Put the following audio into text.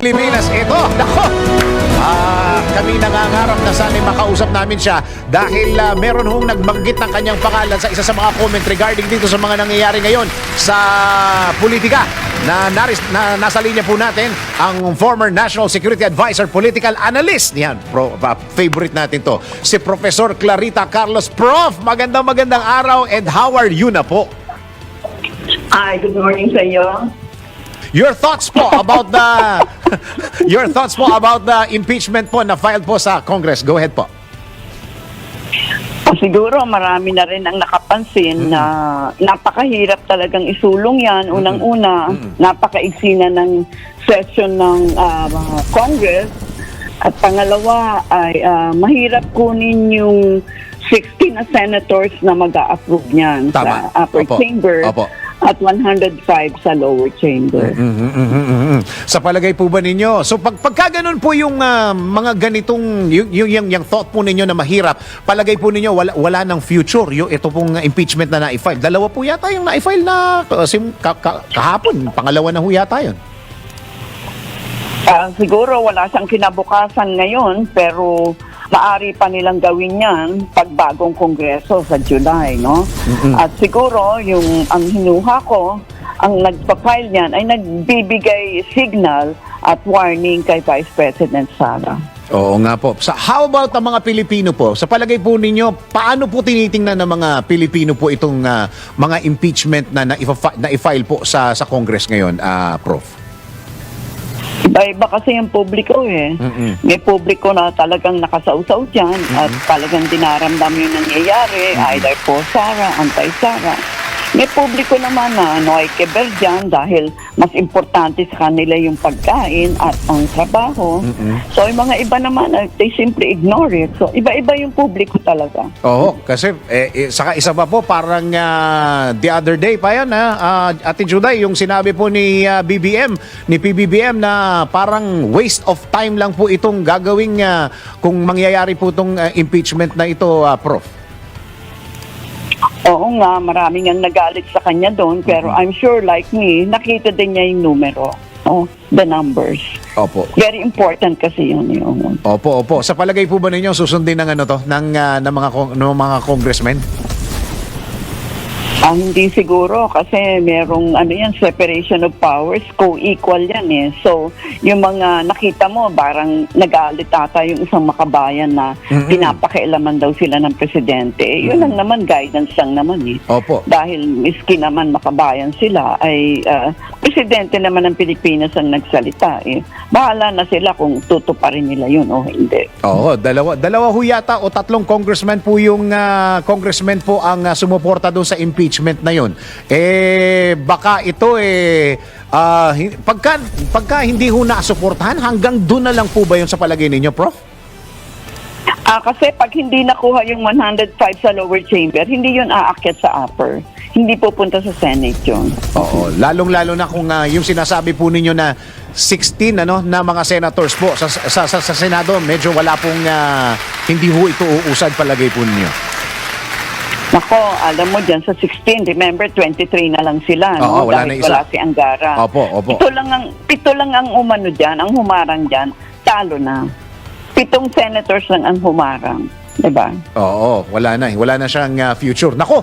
Pilipinas. Ito, nako! Ah, kami nangangarap na sana makausap namin siya dahil uh, meron hong nagbanggit ng kanyang pangalan sa isa sa mga comment regarding dito sa mga nangyayari ngayon sa politika na, naris, na nasa linya po natin ang former National Security Advisor Political Analyst. Yan, pro, uh, favorite natin to. Si Professor Clarita Carlos. Prof, magandang magandang araw and how are you na po? Hi, good morning sa iyo. Your thoughts po about the Your thoughts po about the impeachment po na filed po sa Congress. Go ahead po. Siguro marami na rin ang nakapansin na napakahirap talagang isulong yan. Unang-una, napakaigsi na ng session ng ah, Congress. At pangalawa ay ah, mahirap kunin yung 16 na senators na mag-a-approve niyan Tama. sa upper Opo. chamber Opo. At 105 sa lower chamber. Mhm, mhm, mhm. Sa palagay po ba ninyo? So pag pagka ganun po yung ah, mga ganitong yung, yung, yung, yung thought po ninyo na mahirap, palagay po ninyo wala, wala ng future yung ito pong impeachment na na-file. Dalawa po yata yung na-file na uh, sim, ka, ka- kahapon. Pangalawa na ho yata yun. Ah, siguro wala siyang kinabukasan ngayon pero maari pa nilang gawin yan pag bagong kongreso sa July, no? At siguro yung ang hinuha ko, ang nagpa-file niyan ay nagbibigay signal at warning kay Vice President Sara. Oo nga po. Sa how about ang mga Pilipino po? Sa palagay po ninyo, paano po tinitingnan ng mga Pilipino po itong ah, mga impeachment na na, i-file po sa sa Congress ngayon, ah, Prof? Iba-iba kasi yung publiko eh. Mm-mm. May publiko na talagang nakasausaw dyan at talagang dinaramdam yung nangyayari, either po Sara, anti-Sara. May publiko naman na noikeber dyan dahil mas importante sa kanila yung pagkain at ang trabaho. So yung mga iba naman, eh, they simply ignore it. So iba-iba yung publiko talaga. Oo, kasi eh, eh, saka isa pa po parang ah, the other day pa yan ha, ah, Ate Juday, yung sinabi po ni ah, BBM, ni PBBM na parang waste of time lang po itong gagawing ah, kung mangyayari po itong ah, impeachment na ito, ah, Prof. Oo nga, maraming ang nagalit sa kanya doon, pero I'm sure like me, nakita din niya yung numero. Oh, the numbers. Opo. Very important kasi yun yung Opo, opo. Sa palagay po ba ninyo susundin ng ano to ng ah, ng mga kong- ng mga congressmen? Ah, hindi siguro kasi merong ano yan, separation of powers, co-equal yan eh. So, yung mga nakita mo, parang nagalit ata yung isang makabayan na Mm-mm. pinapakialaman daw sila ng presidente. Eh, Yun lang naman, guidance lang naman eh. Opo. Dahil miski naman makabayan sila, ay ah, presidente naman ng Pilipinas ang nagsalita eh. Bahala na sila kung tutuparin nila yun o hindi. Oo, dalawa dalawa ho yata o tatlong congressman po yung ah, congressman po ang ah, sumuporta doon sa impeachment na yun. Eh baka ito eh hin- pagka pagka hindi ho nasuportahan hanggang doon na lang po ba yun sa palagay ninyo, Prof? Ah, kasi pag hindi nakuha yung 105 sa lower chamber, hindi yun aakyat sa upper. Hindi pupunta sa Senate yun. Oo, lalong-lalo na kung ah, yung sinasabi po ninyo na 16 ano na mga senators po sa sa, sa, sa Senado, medyo wala pong ah, hindi ho ito uusad palagay po ninyo. Nako, alam mo dyan sa 16, remember 23 na lang sila, no? Oo, wala Dahil na isa. wala si Angara. Opo, opo. Pito lang ang pito lang ang umano diyan, ang humarang diyan, talo na. Pitong senators lang ang humarang, 'di ba? Oo, wala na. eh. Wala na siyang ah, future. Nako,